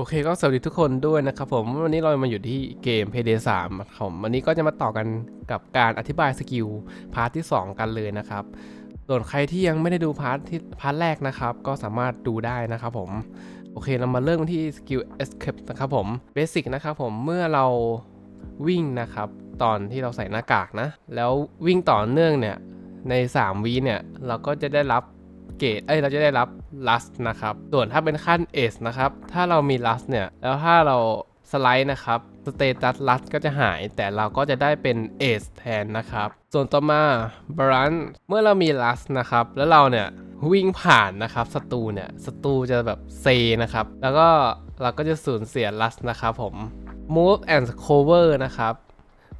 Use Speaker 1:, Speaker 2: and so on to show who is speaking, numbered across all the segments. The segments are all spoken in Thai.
Speaker 1: โอเคก็สวัสดีทุกคนด้วยนะครับผมวันนี้เรามาอยู่ที่เกม Payday 3ครับผมวันนี้ก็จะมาต่อกันกับการอธิบายสกิลพาร์ทที่ 2 กันเลยนะครับ ส่วนใครที่ยังไม่ได้ดูพาร์ทที่พาร์ทแรกนะครับ ก็สามารถดูได้นะครับผม โอเคเรามาเริ่มกันที่สกิล escape นะครับผมเบสิกนะครับผมเมื่อเราวิ่งนะครับ ตอนที่เราใส่หน้ากากนะ แล้ววิ่งต่อเนื่องเนี่ยใน 3วิเนี่ยเราก็จะได้รับ เกรดเอ้ยเราจะได้รับลัสนะครับ ส่วนถ้าเป็นขั้นเอสนะครับ ถ้าเรามีลัสเนี่ย แล้วถ้าเราสไลด์นะครับสเตตัสลัสก็จะหาย แต่เราก็จะได้เป็นเอสแทนนะครับ ส่วนต่อมาบรันเมื่อเรามีลัสนะครับ แล้วเราเนี่ยวิ่งผ่านนะครับศัตรูเนี่ยศัตรูจะแบบเซนะครับ แล้วก็เราก็จะสูญเสียลัสนะครับผม move and cover นะครับ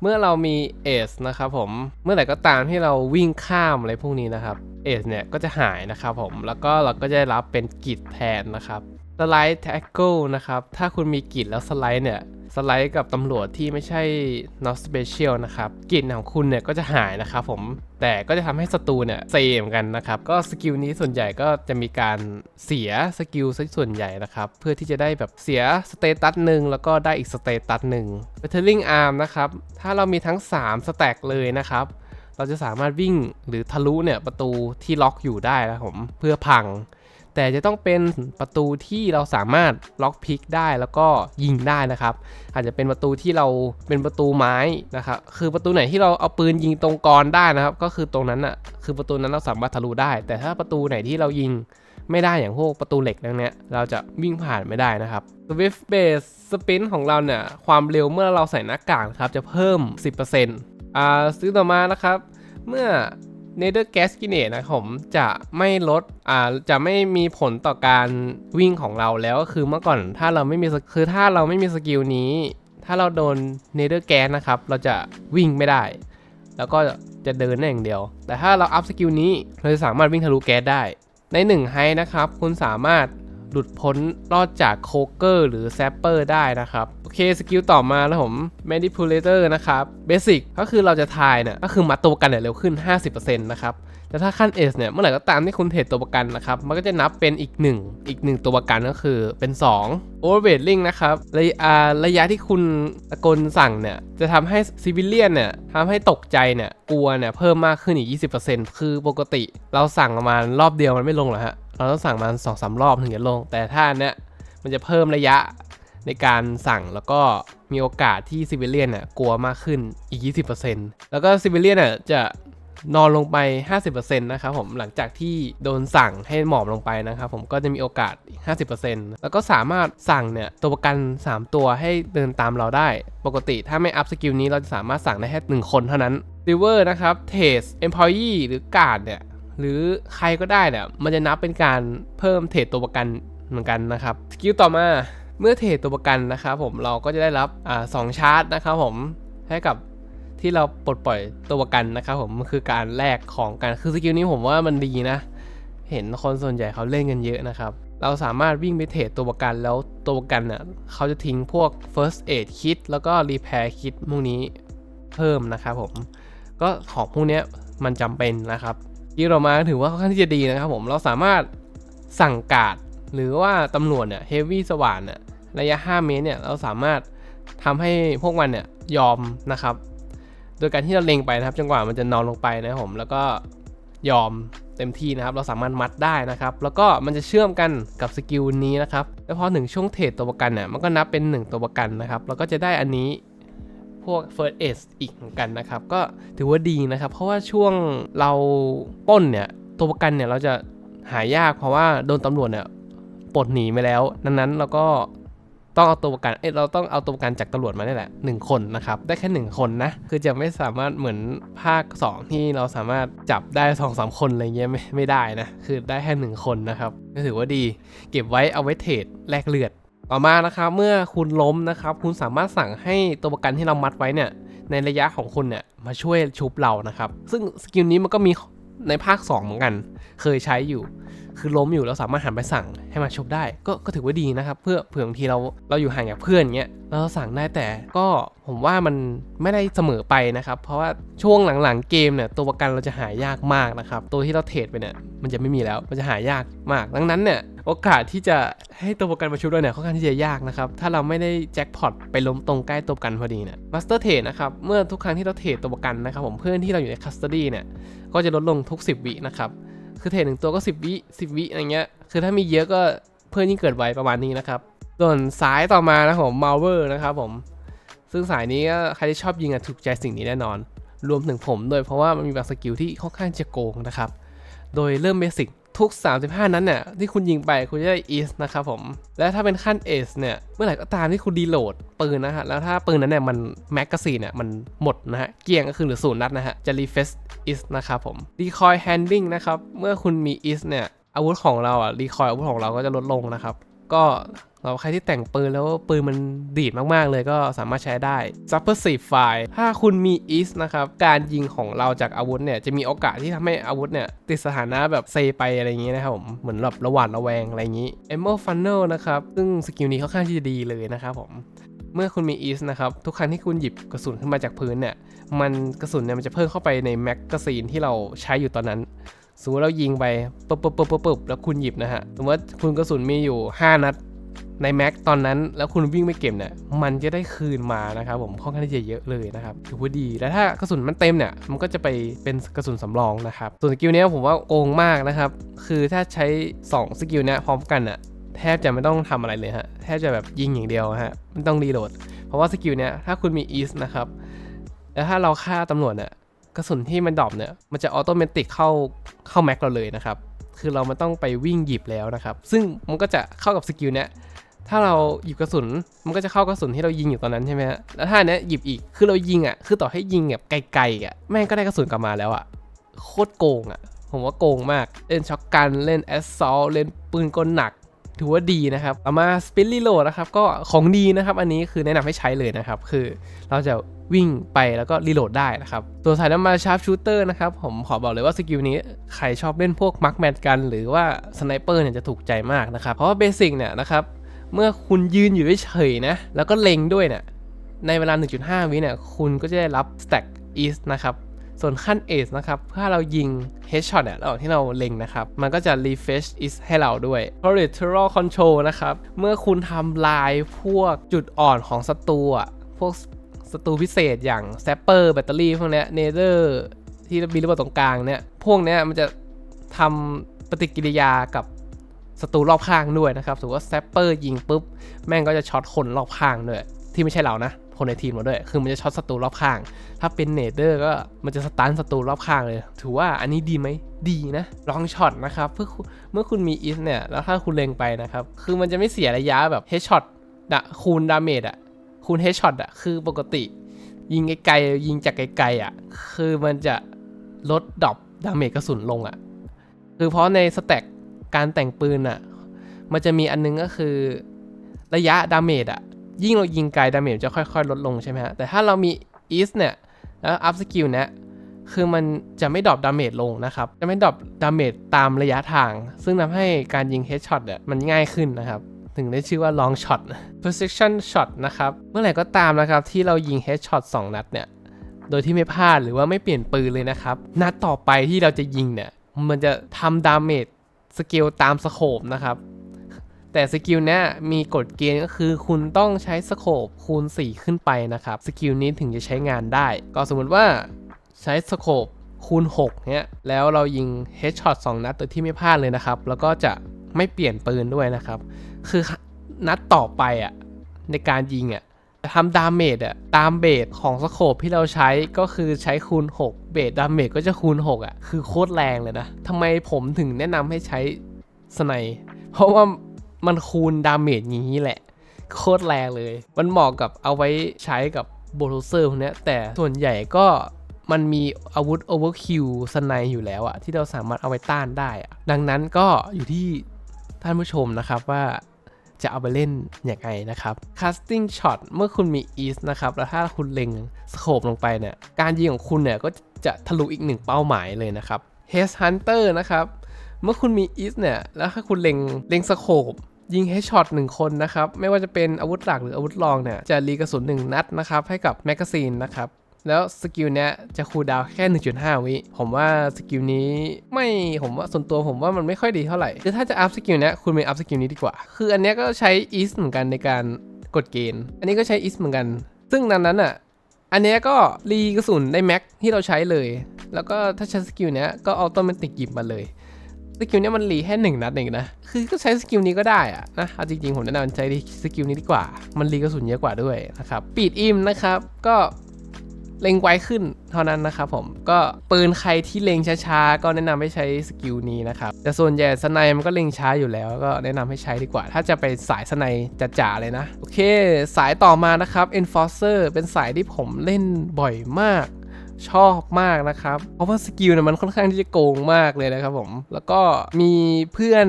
Speaker 1: เมื่อเรามีเอสนะครับผม เมื่อไหร่ก็ตามที่เราวิ่งข้ามอะไรพวกนี้นะครับ เอสเนี่ยก็จะหายนะครับผม แล้วก็เราก็จะได้รับเป็นกิจแทนนะครับสไลด์แท็กเกิลนะครับ ถ้าคุณมีกิจแล้วสไลด์เนี่ย สไลด์กับตำรวจที่ไม่ใช่ not special นะครับ กิจของคุณเนี่ยก็จะหายนะครับผม แต่ก็จะทำให้ศัตรูเนี่ยเซมกันนะครับ ก็สกิลนี้ส่วนใหญ่ก็จะมีการเสียสกิลส่วนใหญ่นะครับ เพื่อที่จะได้แบบเสียสเตตัสหนึ่งแล้วก็ได้อีกสเตตัสหนึ่ง battling arm นะครับ ถ้าเรามีทั้ง 3 สแต็กเลยนะครับ เราจะสามารถวิ่งหรือทะลุเนี่ยประตูที่ล็อกอยู่ได้นะผมเพื่อพัง แต่จะต้องเป็นประตูที่เราสามารถล็อกพิกได้แล้วก็ยิงได้นะครับ อาจจะเป็นประตูที่เราเป็นประตูไม้นะครับคือประตูไหนที่เราเอาปืนยิงตรงกรได้นะครับ ก็คือตรงนั้นอะคือประตูนั้นเราสามารถทะลุได้ แต่ถ้าประตูไหนที่เรายิงไม่ได้อย่างพวกประตูเหล็กนั่นเนี้ยเราจะวิ่งผ่านไม่ได้นะครับ Swift Base spin ของเราเนี่ยความเร็วเมื่อเราใส่หน้ากากครับจะเพิ่ม 10% อ่าซื้อต่อมานะครับ เมื่อ Nether Gas g r e n a d e นะผมจะไม่ลดอ่าจะไม่มีผลต่อการวิ่งของเราแล้วก็คือเมื่อก่อนถ้าเราไม่มีคือถ้าเราไม่มีสกิลนี้ ถ้าเราโดน Nether Gas นะครับ เราจะวิ่งไม่ได้ แล้วก็จะเดินได้อย่างเดียว แต่ถ้าเราอัพสกิลนี้เราจะสามารถวิ่งทะลุแก๊สได้ใน1ไฮนะครับ คุณสามารถ หลุดพ้นรอดจากโคเกอร์หรือแซปเปอร์ได้นะครับ โอเคสกิลต่อมาแล้วผม manipulator นะครับ basic ก็คือเราจะทายเนี่ยก็คือมัดตัวประกันเนี่ยเร็วขึ้น 50%นะครับแต่ถ้าขั้น S เนี่ยเมื่อไหร่ก็ตามที่คุณเทรดตัวประกันนะครับมันก็จะนับเป็นอีก 1 อีก 1 ตัวประกันก็คือเป็น 2 overweight link นะครับระยะระยะที่คุณตะโกนสั่งเนี่ยจะทำให้ civilian เนี่ยทำให้ตกใจเนี่ยกลัวเนี่ยเพิ่มมากขึ้นอีก 20%คือปกติเราสั่งประมาณรอบเดียวมันไม่ลงหรอฮะ เราต้องสั่งมาสองสามรอบถึงจะลง แต่ถ้าอันเนี้ยมันจะเพิ่มระยะในการสั่งแล้วก็มีโอกาสที่ซิวิเลียนเนี่ยกลัวมากขึ้นอีก 20%แล้วก็ซิวิเลียนเนี่ยจะนอนลงไป 50%นะครับผมหลังจากที่โดนสั่งให้หมอบลงไปนะครับผมก็จะมีโอกาสอีก50%แล้วก็สามารถสั่งเนี่ยตัวประกัน 3 ตัวให้เดินตามเราได้ ปกติถ้าไม่อัพสกิลนี้เราจะสามารถสั่งได้แค่1คนเท่านั้นซิเวอร์นะครับเทสเอ็มพอย e หรือการ์ดเนี่ย หรือใครก็ได้เนี่ยมันจะนับเป็นการเพิ่มเทรดตัวประกันเหมือนกันนะครับสกิลต่อมาเมื่อเทรดตัวประกันนะครับผมเราก็จะได้รับอ่าสองชาร์จนะครับผมให้กับที่เราปลดปล่อยตัวประกันนะครับผมมันคือการแลกของกันคือสกิลนี้ผมว่ามันดีนะ เห็นคนส่วนใหญ่เขาเล่นกันเยอะนะครับเราสามารถวิ่งไปเทรดตัวประกันแล้วตัวประกันเนี่ยเขาจะทิ้งพวก first aid kit แล้วก็ repair kit พวกนี้เพิ่มนะครับผม ก็ของพวกนี้มันจำเป็นนะครับ ที่เรามาถือว่าค่อนข้างที่จะดีนะครับผมเราสามารถสั่งการ์ดหรือว่าตำรวจเนี่ยเฮฟวี่สว่านเนี่ยระยะ 5 เมตรเนี่ยเราสามารถทำให้พวกมันเนี่ยยอมนะครับ โดยการที่เราเล็งไปนะครับจนกว่ามันจะนอนลงไปนะครับผมแล้วก็ยอมเต็มที่นะครับ เราสามารถมัดได้นะครับ แล้วก็มันจะเชื่อมกันกับสกิลนี้นะครับ แล้วพอถึงช่วงเทรดตัวประกันเนี่ยมันก็นับเป็น 1 ตัวประกันนะครับ แล้วก็จะได้อันนี้ พวก First Aid อีกเหมือนกันนะครับ ก็ถือว่าดีนะครับ เพราะว่าช่วงเราป้นเนี่ยตัวประกันเนี่ยเราจะหายากเพราะว่าโดนตำรวจเนี่ยปลดหนีไปแล้วดังนั้นเราก็ต้องเอาตัวประกัน เอ้เราต้องเอาตัวประกันจากตำรวจมานี่แหละหนึ่งคนนะครับ ได้แค่หนึ่งคนนะ คือจะไม่สามารถเหมือนภาค 2 ที่เราสามารถจับได้สองสามคนอะไรเงี้ยไม่ไม่ได้นะ คือได้แค่หนึ่งคนนะครับ ก็ถือว่าดี เก็บไว้เอาไว้เทรดแลกเลือด ต่อมานะครับเมื่อคุณล้มนะครับ คุณสามารถสั่งให้ตัวประกันที่เรามัดไว้เนี่ยในระยะของคุณเนี่ยมาช่วยชุบเรานะครับ ซึ่งสกิลนี้มันก็มีในภาค 2 เหมือนกัน เคยใช้อยู่ คือล้มอยู่เราสามารถหันไปสั่งให้มาชกได้ ก็ก็ถือว่าดีนะครับ เพื่อเผื่อบางทีเราเราอยู่ห่างจากเพื่อนเงี้ยเราสั่งได้แต่ก็ผมว่ามันไม่ได้เสมอไปนะครับ เพราะว่าช่วงหลังๆเกมเนี่ยตัวประกันเราจะหายากมากนะครับ ตัวที่เราเทรดไปเนี่ยมันจะไม่มีแล้วมันจะหายากมาก ดังนั้นเนี่ยโอกาสที่จะให้ตัวประกันมาชุบเราเนี่ยค่อนข้างที่จะยากนะครับ ถ้าเราไม่ได้แจ็คพอตไปล้มตรงใกล้ตัวประกันพอดีเนี่ยมาสเตอร์เทรดนะครับ เมื่อทุกครั้งที่เราเทรดตัวประกันนะครับผมเพื่อนที่เราอยู่ในคัสตอดี้เนี่ยก็จะลดลงทุก 10 วินะครับ คือเทรดหนึ่งตัวก็ 10 วิ 10 วิอะไรเงี้ย คือถ้ามีเยอะก็เพื่อนยิ่งเกิดไวประมาณนี้นะครับส่วนสายต่อมานะผมมาเวอร์นะครับผม ซึ่งสายนี้ก็ใครที่ชอบยิงอะถูกใจสิ่งนี้แน่นอน รวมถึงผมด้วยเพราะว่ามันมีบางสกิลที่ค่อนข้างจะโกงนะครับ โดยเริ่มเบสิก ทุก 35 นั้นเนี่ยที่คุณยิงไปคุณจะได้อีสนะครับผม และถ้าเป็นขั้นเอสเนี่ยเมื่อไหร่ก็ตามที่คุณดีโหลดปืนนะฮะแล้วถ้าปืนนั้นเนี่ยมันแม็กกาซีนเนี่ยมันหมดนะฮะเกียงก็คือหรือศูนย์นัดนะฮะจะรีเฟสอีสนะครับผมดีคอยแฮนดิ้งนะครับเมื่อคุณมีอีสเนี่ยอาวุธของเราอะรีคอยอาวุธของเราก็จะลดลงนะครับก็ เราใครที่แต่งปืนแล้วปืนมันดีดมากๆเลยก็สามารถใช้ได้ Suppressive Fire ถ้าคุณมี East นะครับ การยิงของเราจากอาวุธเนี่ยจะมีโอกาสที่ทำให้อาวุธเนี่ยติดสถานะแบบเซไปอะไรอย่างงี้นะครับผม เหมือนแบบระหว่างระแวงอะไรอย่างงี้ Ammo Funnel นะครับ ซึ่งสกิลนี้ค่อนข้างที่จะดีเลยนะครับผมเมื่อคุณมี East นะครับ ทุกครั้งที่คุณหยิบกระสุนขึ้นมาจากพื้นเนี่ย มันกระสุนเนี่ยมันจะเพิ่มเข้าไปในแม็กกาซีนที่เราใช้อยู่ตอนนั้นสมมติเรายิงไปปุ๊บปุ๊บปุ๊บปุ๊บแล้วคุณหยิบนะฮะ สมมติคุณกระสุนมีอยู่ 5 นัด ในแม็กตอนนั้นแล้วคุณวิ่งไปเก็บเนี่ยมันจะได้คืนมานะครับผมค่อนข้างที่จะเยอะเลยนะครับถือว่าดีแล้วถ้ากระสุนมันเต็มเนี่ยมันก็จะไปเป็นกระสุนสำรองนะครับส่วนสกิลเนี้ยผมว่าโกงมากนะครับคือถ้าใช้ 2 สกิลเนี้ยพร้อมกันอะแทบจะไม่ต้องทำอะไรเลยฮะแทบจะแบบยิงอย่างเดียวฮะไม่ต้องรีโหลด เพราะว่าสกิลเนี้ยถ้าคุณมีอีสนะครับแล้วถ้าเราฆ่าตำรวจเนี่ยกระสุนที่มันดรอปเนี่ยมันจะออโตเมติกเข้าเข้าแม็กเราเลยนะครับคือเราไม่ต้องไปวิ่งหยิบแล้วนะครับ ซึ่งมันก็จะเข้ากับสกิลเนี้ย ถ้าเราหยิบกระสุนมันก็จะเข้ากระสุนที่เรายิงอยู่ตอนนั้นใช่ไหมฮะแล้วถ้าเนี้ยหยิบอีกคือเรายิงอะคือต่อให้ยิงแบบไกลๆอะแม่งก็ได้กระสุนกลับมาแล้วอะโคตรโกงอะ ผมว่าโกงมาก เล่นช็อตกันเล่นแอสซอลเล่นปืนกลหนัก ถือว่าดีนะครับต่อมาสปินรีโหลดนะครับก็ของดีนะครับ อันนี้คือแนะนำให้ใช้เลยนะครับ คือเราจะวิ่งไปแล้วก็รีโหลดได้นะครับ ตัวสายน้ำมาชาร์ปชูเตอร์นะครับ ผมขอบอกเลยว่าสกิลนี้ใครชอบเล่นพวกมักแมทกัน หรือว่าสไนเปอร์เนี่ยจะถูกใจมากนะครับ เพราะว่าเบสิกเนี่ยนะครับ เมื่อคุณยืนอยู่เฉยๆนะ แล้วก็เล็งด้วยเนี่ย ในเวลา 1.5 วิเนี่ย คุณก็จะได้รับ stack east นะครับ ส่วนขั้น ace นะครับ ถ้าเรายิง headshot เนี่ยระหว่างที่เราเล็งนะครับ มันก็จะ refresh east ให้เราด้วย collateral control นะครับ เมื่อคุณทำลายพวกจุดอ่อนของศัตรูอะพวกศัตรูพิเศษอย่าง sapper แบตเตอรี่พวกเนี้ย nether ที่มีระเบิดตรงกลางเนี่ย พวกเนี้ยมันจะทำปฏิกิริยากับ ศัตรูรอบข้างด้วยนะครับสมมติว่าแซปเปอร์ยิงปุ๊บ แม่งก็จะช็อตคนรอบข้างด้วยที่ไม่ใช่เรานะ คนในทีมเราด้วย คือมันจะช็อตศัตรูรอบข้าง ถ้าเป็นเนเดอร์ก็มันจะสตันศัตรูรอบข้างเลย ถือว่าอันนี้ดีไหม ดีนะ ลองช็อตนะครับ เพื่อเมื่อคุณมีอิสเนี่ย แล้วถ้าคุณเล็งไปนะครับ คือมันจะไม่เสียระยะแบบเฮดช็อตดะคูณดาเมจอะคูณเฮดช็อตอะคือปกติ ยิงไกลๆ ยิงจากไกลๆอะคือมันจะลดดรอปดาเมจกระสุนลงอะคือเพราะในสแต็ก การแต่งปืนอะมันจะมีอันนึงก็คือ ระยะดาเมจอะยิ่งเรายิงไกลดาเมจจะค่อยๆ ลดลงใช่ไหมฮะ แต่ถ้าเรามีอีสเนี่ย แล้วอัพสกิลเนี่ย คือมันจะไม่ดรอปดาเมจลงนะครับ จะไม่ดรอปดาเมจตามระยะทาง ซึ่งทำให้การยิงเฮดช็อตเนี่ยมันง่ายขึ้นนะครับถึงได้ชื่อว่า long shot precision shot นะครับ เมื่อไหร่ก็ตามนะครับ ที่เรายิง headshot 2 นัดเนี่ย โดยที่ไม่พลาดหรือว่าไม่เปลี่ยนปืนเลยนะครับ นัดต่อไปที่เราจะยิงเนี่ย มันจะทำดาเมจ สเกลตามสโคปนะครับ แต่สกิลนี้มีกฎเกณฑ์ก็คือคุณต้องใช้สโคปคูณ 4 ขึ้นไปนะครับ สกิลนี้ถึงจะใช้งานได้ ก็สมมติว่าใช้สโคปคูณ 6 เนี้ยแล้วเรายิงเฮดช็อต2นัดโดยที่ไม่พลาดเลยนะครับ แล้วก็จะไม่เปลี่ยนปืนด้วยนะครับ คือนัดต่อไปอะในการยิงอะจะ ทำดาเมจอะตามเบสของสโคปที่เราใช้ก็คือใช้คูณ 6 เบสดาเมจก็จะคูณ 6อะคือโคตรแรงเลยนะทำไมผมถึงแนะนำให้ใช้สไนเพราะว่ามันคูณดาเมจอย่างนี้แหละ โคตรแรงเลย มันเหมาะกับเอาไว้ใช้กับโบลเซอร์พวกนี้แต่ส่วนใหญ่ก็มันมีอาวุธโอเวอร์คิวสไนอยู่แล้วอะที่เราสามารถเอาไว้ต้านได้อะดังนั้นก็อยู่ที่ท่านผู้ชมนะครับว่า จะเอาไปเล่นอย่างไรนะครับ casting shot เมื่อคุณมี east นะครับ แล้วถ้าคุณเล็งสโคปลงไปเนี่ย การยิงของคุณเนี่ยก็จะทะลุอีกหนึ่งเป้าหมายเลยนะครับ Haze Hunter นะครับ เมื่อคุณมีอิสเนี่ย แล้วถ้าคุณเล็งเล็งสโคปยิงให้ช็อตหนึ่งคนนะครับ ไม่ว่าจะเป็นอาวุธหลักหรืออาวุธรองเนี่ย จะรีกระสุนหนึ่งนัดนะครับ ให้กับแมกกาซีนนะครับ แล้วสกิลเนี้ยจะคูลดาวน์แค่ 1.5 วิ ผมว่าสกิลนี้ไม่ผมว่าส่วนตัวผมว่ามันไม่ค่อยดีเท่าไหร่คือถ้าจะอัพสกิลเนี้ยคุณไปอัพสกิลนี้ดีกว่า คืออันเนี้ยก็ใช้อีสเหมือนกันในการกดเกณฑ์ อันนี้ก็ใช้อีสเหมือนกัน ซึ่งดังนั้นอะอันเนี้ยก็รีกระสุนได้แม็กที่เราใช้เลย แล้วก็ถ้าใช้สกิลเนี้ยก็เอาต้นมัติกหยิบมาเลยสกิลเนี้ยมันรีแค่หนึ่งนัดเองนะ คือก็ใช้สกิลนี้ก็ได้อะนะเอาจริงๆ ผมแนะนำใช้สกิลนี้ดีกว่า มันรีกระสุนเยอะกว่าด้วยนะครับ ปีดอิมนะครับ ก็ เล็งไวขึ้นเท่านั้นนะครับผมก็ปืนใครที่เล็งช้าๆ ก็แนะนำให้ใช้สกิลนี้นะครับแต่ส่วนใหญ่สไนมันก็เล็งช้าอยู่แล้ว ก็แนะนำให้ใช้ดีกว่า ถ้าจะไปสายสไนจ๋าๆเลยนะ โอเค สายต่อมานะครับ Enforcer เป็นสายที่ผมเล่นบ่อยมากชอบมากนะครับ เพราะว่าสกิลเนี่ยมันค่อนข้างที่จะโกงมากเลยนะครับผม แล้วก็มีเพื่อน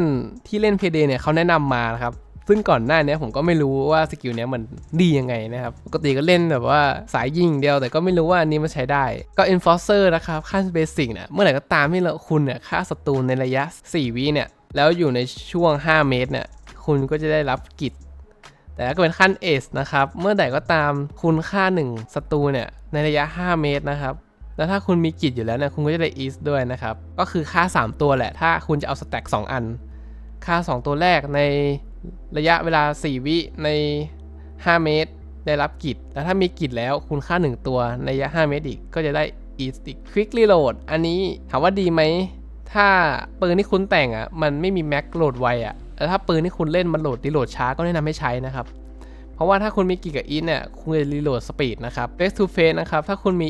Speaker 1: ที่เล่นเพเดเนี่ยเขาแนะนำมานะครับ ซึ่งก่อนหน้านี้ผมก็ไม่รู้ว่าสกิลนี้มันดียังไงนะครับ ปกติก็เล่นแบบว่าสายยิงเดียวแต่ก็ไม่รู้ว่าอันนี้มันใช้ได้ ก็ enforcer นะครับขั้นเบสิกเนี่ยเมื่อไหร่ก็ตามที่เราคุณเนี่ยฆ่าศัตรูในระยะ 4 วิเนี่ยแล้วอยู่ในช่วง 5 เมตรเนี่ยคุณก็จะได้รับกิจแต่กิดเป็นขั้นเอสนะครับ เมื่อใดก็ตามคุณฆ่า1ศัตรูเนี่ยในระยะ 5 เมตรนะครับ แล้วถ้าคุณมีกิจอยู่แล้วเนี่ยคุณก็จะได้อีสด้วยนะครับ ก็คือค่า 3 ตัวแหละ ถ้าคุณจะเอาสแต็ก2อัน ค่า 2 ตัวแรกใน ระยะเวลา 4 วิใน 5 เมตร ได้รับกิจแล้วถ้ามีกิจแล้วคุณค่า 1 ตัวในระยะ 5 เมตรอีกก็จะได้อีสอีกควิกรีโหลดอันนี้ถามว่าดีไหม ถ้าปืนที่คุณแต่งอะมันไม่มีแม็กโหลดไวอะแล้วถ้าปืนที่คุณเล่นมันโหลดรีโหลดช้าก็แนะนำให้ใช้นะครับ เพราะว่าถ้าคุณมีกิจกับอีสเนี่ยคุณจะรีโหลดสปีดนะครับ face to face นะครับถ้าคุณมี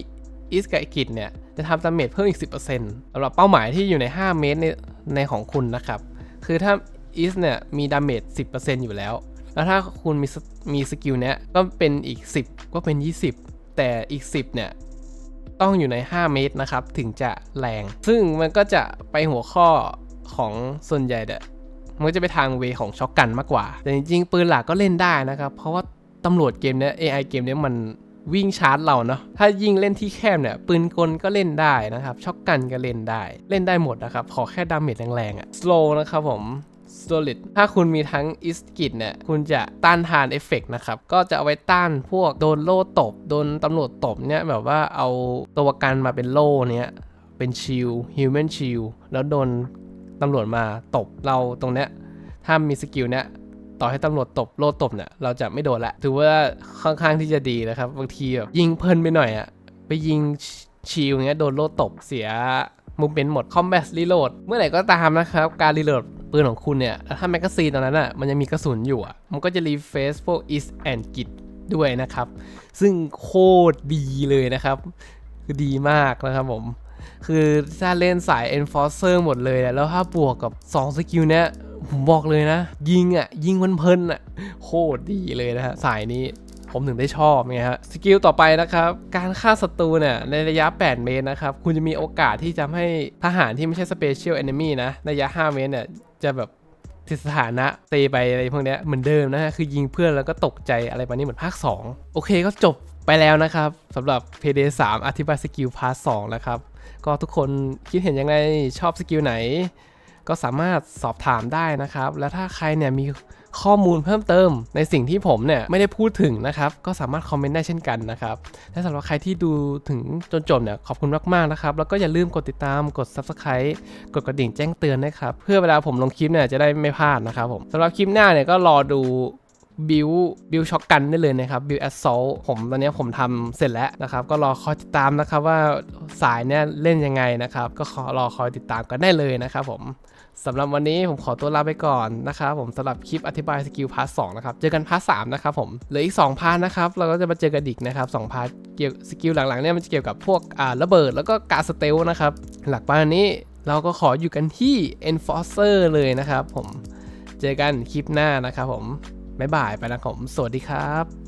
Speaker 1: อีสกับกิจเนี่ยจะทำดาเมจเพิ่มอีก 10%สำหรับเป้าหมายที่อยู่ใน 5 เมตรในในของคุณนะครับคือถ้า อีสเนี่ยมีดาเมจ10%อยู่แล้ว แล้วถ้าคุณมีมีสกิลเนี้ยก็เป็นอีก 10 ก็เป็น 20 แต่อีก 10เนี่ยต้องอยู่ใน 5 เมตรนะครับ ถึงจะแรง ซึ่งมันก็จะไปหัวข้อของส่วนใหญ่เนี่ยมันก็จะไปทางเวของช็อกกันมากกว่า แต่จริงๆ ปืนหลักก็เล่นได้นะครับ เพราะว่าตำรวจเกมเนี้ย AI เกมเนี้ยมันวิ่งชาร์จเราเนาะ ถ้ายิงเล่นที่แคบเนี่ย ปืนกลก็เล่นได้นะครับ ช็อกกันก็เล่นได้ เล่นได้หมดนะครับ ขอแค่ดาเมจแรงๆอะ slow นะครับผม solid ถ้าคุณมีทั้งอิสกิดเนี่ย คุณจะต้านทานเอฟเฟกต์นะครับ ก็จะเอาไว้ต้านพวกโดนโล่ตบ โดนตำรวจตบเนี่ย แบบว่าเอาตัวประกันมาเป็นโล่เนี่ย เป็นชิลฮิวแมนชิลแล้วโดนตำรวจมาตบเราตรงเนี้ย ถ้ามีสกิลเนี้ยต่อให้ตำรวจตบโล่ตบเนี่ยเราจะไม่โดนละถือว่าค่อนข้างที่จะดีนะครับ บางทีแบบยิงเพลินไปหน่อยอะไปยิงชิลเงี้ยโดนโล่ตบเสียมูเมนต์หมด Combat Reload เมื่อไหร่ก็ตามนะครับ การรีโหลด ปืนของคุณเนี่ย ถ้าแมกกาซีนตอนนั้นอะ มันยังมีกระสุนอยู่อะ มันก็จะรีเฟซพวก is and git ด้วยนะครับ ซึ่งโคตรดีเลยนะครับ คือดีมากนะครับผม คือถ้าเล่นสาย enforcer หมดเลยอะแล้วถ้าบวกกับ 2 สกิลเนี้ย ผมบอกเลยนะ ยิงอะ ยิงเพลินๆอะ โคตรดีเลยนะฮะ สายนี้ผมถึงได้ชอบไงฮะสกิลต่อไปนะครับ การฆ่าศัตรูเนี่ยในระยะ 8 เมตรนะครับ คุณจะมีโอกาสที่จะให้ทหารที่ไม่ใช่ Special Enemy นะ ระยะ 5 เมตรเนี่ย จะแบบติดสถานะเตไปอะไรพวกเนี้ยเหมือนเดิมนะฮะ คือยิงเพื่อนแล้วก็ตกใจอะไรแบบนี้เหมือนภาค 2 โอเคก็จบไปแล้วนะครับสำหรับ Payday 3อธิบายสกิลพาร์ท2นะครับ ก็ทุกคนคิดเห็นยังไงชอบสกิลไหน ก็สามารถสอบถามได้นะครับ แล้วถ้าใครเนี่ยมี ข้อมูลเพิ่มเติม ในสิ่งที่ผมเนี่ยไม่ได้พูดถึงนะครับก็สามารถคอมเมนต์ได้เช่นกันนะครับและสำหรับใครที่ดูถึงจนจบเนี่ยขอบคุณมากๆนะครับแล้วก็อย่าลืมกดติดตามกด Subscribe กดกระดิ่งแจ้งเตือนนะครับเพื่อเวลาผมลงคลิปเนี่ยจะได้ไม่พลาดนะครับผมสำหรับคลิปหน้าเนี่ยก็รอดูบิวบิวช็อกกันได้เลยนะครับบิวแอสโซลผมตอนนี้ผมทำเสร็จแล้วนะครับ ก็รอคอยติดตามนะครับว่าสายเนี่ยเล่นยังไงนะครับ ก็ขอรอคอยติดตามกันได้เลยนะครับผม สำหรับวันนี้ผมขอตัวลาไปก่อนนะครับผมสำหรับคลิปอธิบายสกิลพาร์ทสนะครับ เจอกันพาร์ทสนะครับผมเหลืออีก2พาร์ทนะครับ เราก็จะมาเจอกันอีกนะครับสองพาร์ทเกี่ยวสกิลหลังๆเนี่ยมันจะเกี่ยวกับพวกอ่าระเบิดแล้วก็การสเตลนะครับ หลักปานนี้เราก็ขออยู่กันที่ Enforcer เลยนะครับผม เจอกันคลิปหน้านะครับผมบ๊ายบายไปแล้วผม สวัสดีครับ